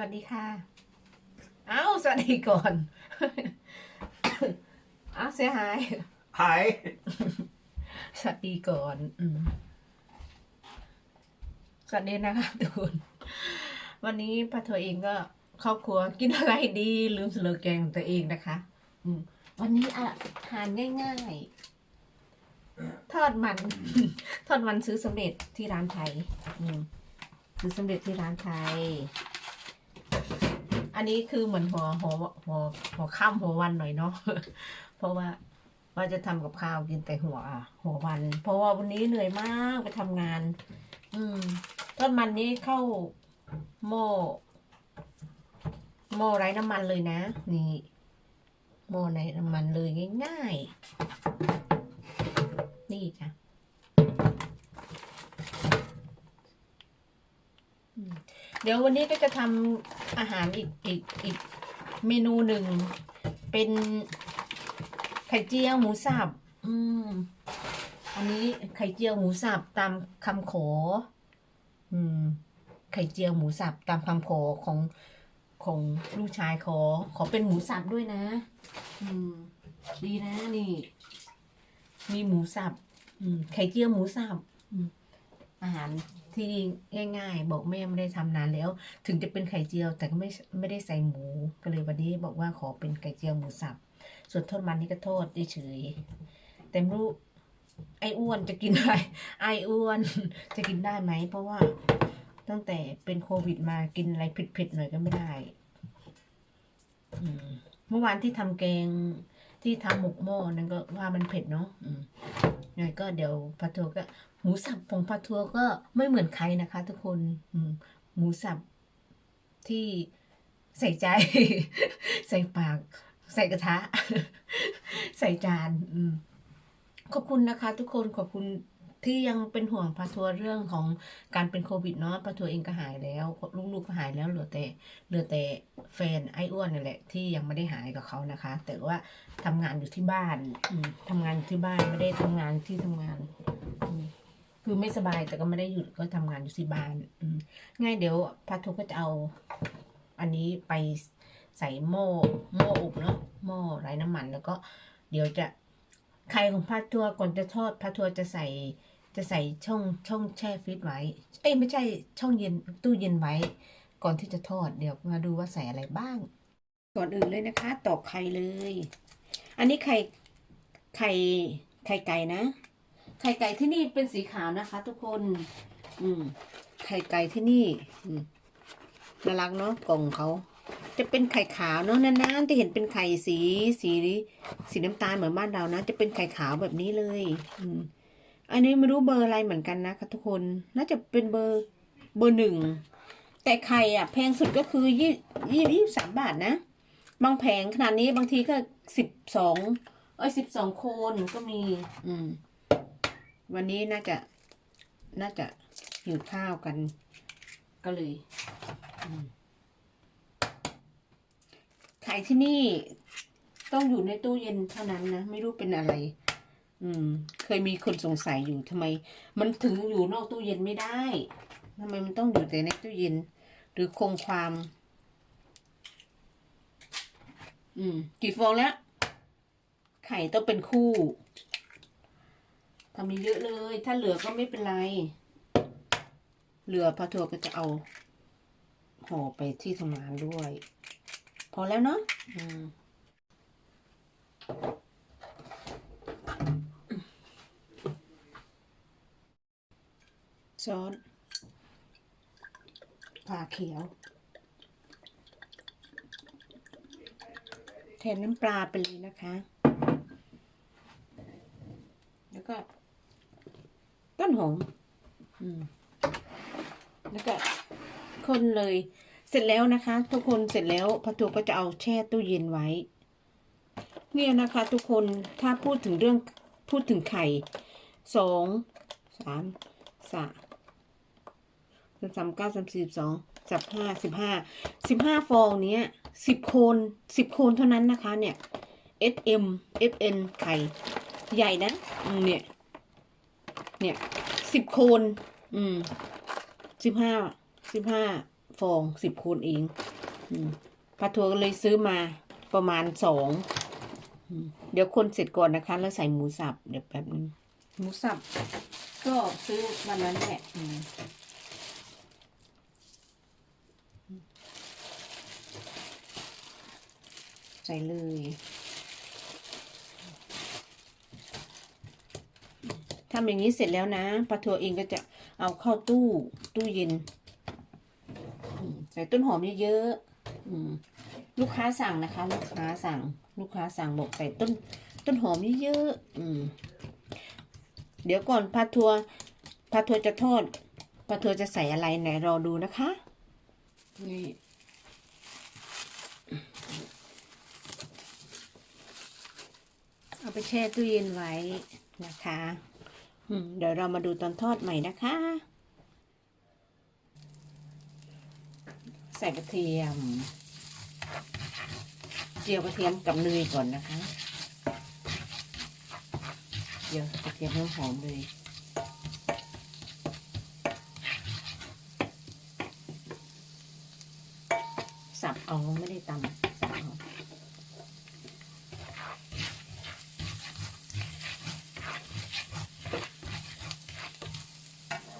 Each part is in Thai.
วัสดีค่ะ เอ้าสวัสดีก่อน เอ้าเสียหาย หาย สวัสดีก่อนอืมสวัสดีนะคะทุกคน วันนี้ป้าทัวเองก็ครอบครัวกินอะไรดี ลืมสโลแกนของตัวเองนะคะ อืม วันนี้อาหารง่ายๆ ทอดมัน ทอดมันซื้อสำเร็จที่ร้านไทย อืมซื้อสำเร็จที่ร้านไทย อันนี้คือเหมือนหัวหัวหัวหัวค่ำหัววันหน่อยเนาะเพราะว่าว่าจะทำกับข้าวกินแต่หัวหัววัน เพราะว่าวันนี้เหนื่อยมากไปทำงาน อืมทอดมันนี้เข้าหม้อหม้อไร้น้ำมันเลยนะ นี่หม้อไร้น้ำมันเลยง่ายๆนี่จ้ะอืม เดี๋ยววันนี้ก็จะทำอาหารอีกอีกอีกเมนูหนึ่ง เป็นไข่เจียวหมูสับอืมอันนี้ไข่เจียวหมูสับตามคำขอ อืม ไข่เจียวหมูสับตามคำขอของของลูกชายขอ ขอเป็นหมูสับด้วยนะ อืม ดีนะนี่ มีหมูสับ อืม ไข่เจียวหมูสับ อืม อาหาร ที่ง่าย ๆ บอกแม่ไม่ได้ทำนานแล้ว ถึงจะเป็นไข่เจียว แต่ก็ไม่ไม่ได้ใส่หมู ก็เลยวันนี้บอกว่าขอเป็นไข่เจียวหมูสับ ส่วนทอดมันนี่ก็โทษเฉยๆแต่ไม่รู้ไอ้อ้วนจะกินได้ไอ้อ้วนจะกินได้ไหม เพราะว่าตั้งแต่เป็นโควิดมากินอะไรเผ็ดๆหน่อยก็ไม่ได้อืเมื่อวานที่ทำแกงที่ทำหมกหม้อนั่นก็ว่ามันเผ็ดเนาะอืมยังไงก็เดี๋ยวพาทัวร์ก็ หมูสับของพาทัวก็ไม่เหมือนใครนะคะ ทุกคนหมูสับที่ใส่ใจ ใส่ปาก ใส่กระทะ ใส่จานอขอบคุณนะคะ ทุกคนขอบคุณที่ยังเป็นห่วงพาทัวเรื่องของการเป็นโควิดเนาะพาทัวเองก็หายแล้วลูกๆก็หายแล้วเหลือแต่เหลือแต่แฟนไอ้อ้วนนี่แหละ ที่ยังไม่ได้หายกับเขานะคะ แต่ว่าทำงานอยู่ที่บ้านอืมทำงานอยู่ที่บ้านไม่ได้ทำงานที่ทำงาน คือไม่สบายแต่ก็ไม่ได้หยุดก็ทำงานอยู่ที่บ้านง่ายเดี๋ยวพาทัวร์ก็จะเอา อันนี้ไปใส่หม้อหม้ออบเนาะหม้อไร้น้ำมันแล้วก็ เดี๋ยวจะไข่ของพาทัวก่อนจะทอดพาทัวจะใส่จะใส่ช่องช่องแช่ฟรีซไว้ เอ้ยไม่ใช่ช่องเย็นตู้เย็นไว้ ก่อนที่จะทอดเดี๋ยวมาดูว่าใส่อะไรบ้าง ก่อนอื่นเลยนะคะตอกไข่เลย อันนี้ไข่ไข่ไข่ไก่นะ ไข่ไก่ที่นี่เป็นสีขาวนะคะ ทุกคน อืม ไข่ไก่ที่นี่ อืมน่ารักเนาะกล่องเขา จะเป็นไข่ขาวเนาะนานๆจะเห็นเป็นไข่สีสีสีน้ำตาลเหมือนบ้านเรานะ จะเป็นไข่ขาวแบบนี้เลย อืม อันนี้ไม่รู้เบอร์อะไรเหมือนกันนะคะทุกคน น่าจะเป็นเบอร์เบอร์หนึ่งแต่ไข่อะแพงสุดก็คือยี่ยี่ยี่สามบาทนะ บางแผงขนาดนี้บางทีก็สิบสองเอ้ยสิบสองโคนก็มี อืม วันนี้น่าจะน่าจะหิวข้าวกัน ก็เลยไข่ที่นี่ต้องอยู่ในตู้เย็นเท่านั้นนะ ไม่รู้เป็นอะไร อืม เคยมีคนสงสัยอยู่ทำไม มันถึงอยู่นอกตู้เย็นไม่ได้ทำไมมันต้องอยู่แต่ในตู้เย็น หรือคงความ อืม กี่ฟองแล้ว ไข่ต้องเป็นคู่ ทำมีเยอะเลย ถ้าเหลือก็ไม่เป็นไร เหลือพาทัวร์ก็จะเอาห่อไปที่ทำงานด้วย พอแล้วเนาะอซอสผ่าเขียว แทนน้ำปลาไปเลยนะคะ แล้วก็ ต้นหอมอมแล้วก็คนเลย เสร็จแล้วนะคะ ทุกคนเสร็จแล้วพระทัวก็จะเอาแช่ตู้เย็นไว้ เนี่ยนะคะ ทุกคนถ้าพูดถึงเรื่องพูดถึงไข่สองสามสามสามเก้าสามสี่สิบสองสิบห้าสิบห้าสิบห้าฟองเนี้ยสิบโคนสิบโคนเท่านั้นนะคะ เนี่ย S M F N ไข่ ใหญ่นะเนี่ย เนี่ยสิบโคนอืมสิบห้าสิบห้าฟองสิบคนเองอืมปลาทัวก็เลยซื้อมาประมาณสองเดี๋ยวคนเสร็จก่อนนะคะ แล้วใส่หมูสับ เดี๋ยวแป๊บนึงหมูสับ ก็ซื้อวันนั้นแหละอืมใส่เลย ทำอย่างนี้เสร็จแล้วนะปลาทัวเองก็จะเอาเข้าตู้ตู้เย็นใส่ต้นหอมเยอะๆลูกค้าสั่งนะคะ ลูกค้าสั่ง ลูกค้าสั่งบอกใส่ต้นต้นหอมเยอะๆเดี๋ยวก่อนปลาทัวปลาทัวจะทอดปลาทัวจะใส่อะไรไหนรอดูนะคะนี่เอาไปแช่ตู้เย็นไว้นะคะ เดี๋ยวเรามาดูตอนทอดใหม่นะคะ ใส่กระเทียม เจียวกระเทียมกับเนยก่อนนะคะเดี๋ยวกระเทียมให้หอมเลยสับเอาไม่ได้ตำสับเอา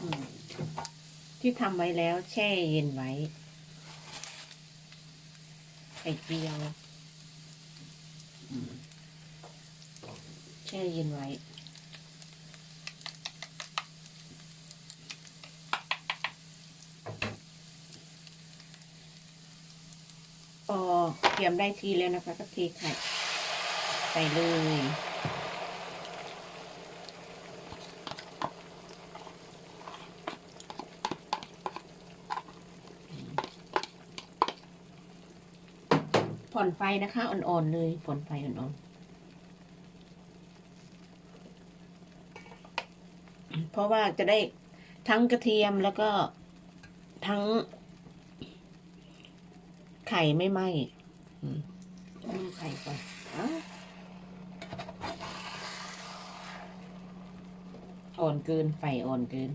อืม ที่ทำไว้แล้วแช่เย็นไว้ ไข่เจียว แช่เย็นไว้พอเตรียมได้ทีแล้วนะคะก็เทไข่ใส่เลย ผ่อนไฟนะคะ อ่อนๆเลยผ่อนไฟอ่อนๆ เพราะว่าจะได้ทั้งกระเทียมแล้วก็ทั้ง ไข่ไม่ไหม้ดูไข่ก่อนอ่อนเกินไฟอ่อนเกิน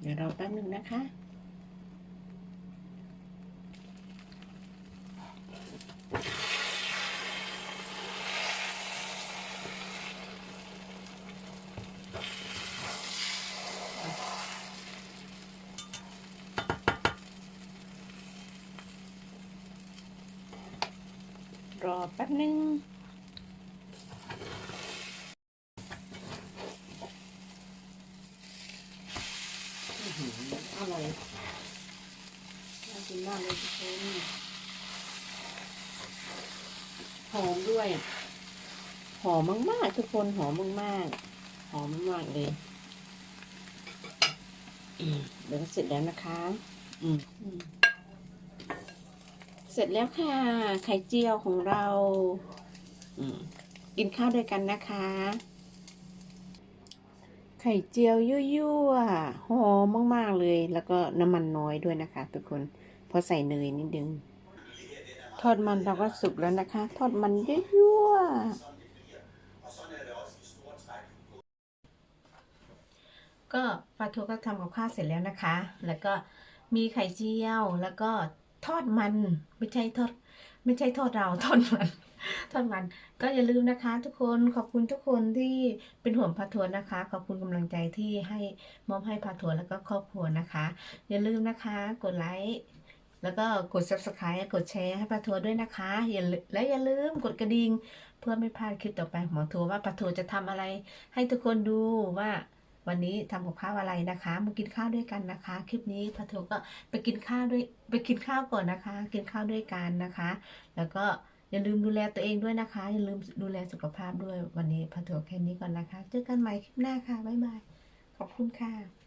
เดี๋ยวเราแป๊บ นะคะ รอแป๊บนึง อื้อหืออร่อยน่ากินมากเลยทุกคนหอมด้วย ห อมมาก ๆ ทุกคนหอมมาก ๆ หอมมากๆเลยเดี๋ยวเสร็จแล้วนะคะเสร็จแล้วค่ะ ไข่เจียวของเรากินข้าวด้วยกันนะคะ ไข่เจียวยั่วๆหอมมาก ๆ เลย แล้วก็น้ำมันน้อยด้วยนะคะ ทุกคนเพอใส่เนยนิดนึง ทอดมันเราก็สุกแล้วนะคะ ทอดมันยั่วๆ ก็ปลาทูก็ทำกับข้าวเสร็จแล้วนะคะ แล้วก็มีไข่เจียว แล้วก็ทอดมัน ไม่ใช่ทอด ไม่ใช่ทอดเราทอดมัน ทอดมัน ก็อย่าลืมนะคะ ทุกคน ขอบคุณทุกคนที่เป็นห่วงพาทัวร์นะคะ ขอบคุณกำลังใจที่ให้มอบให้พาทัวร์แล้วก็ครอบครัวนะคะ อย่าลืมนะคะ กดไลค์แล้วก็กด subscribe กดแชร์ให้พาทัวร์ด้วยนะคะ อย่าและอย่าลืมกดกระดิ่งเพื่อไม่พลาดคลิปต่อไปของหมอทัวร์ว่าพาทัวร์จะทำอะไร ให้ทุกคนดูว่า วันนี้ทำกับข้าวอะไรนะคะ มากินข้าวด้วยกันนะคะ คลิปนี้พาทัวร์ก็ไปกินข้าวด้วยไปกินข้าวก่อนนะคะ กินข้าวด้วยกันนะคะ แล้วก็อย่าลืมดูแลตัวเองด้วยนะคะ อย่าลืมดูแลสุขภาพด้วยวันนี้พาทัวร์แค่นี้ก่อนนะคะ เจอกันใหม่คลิปหน้าค่ะบ๊ายบายขอบคุณค่ะ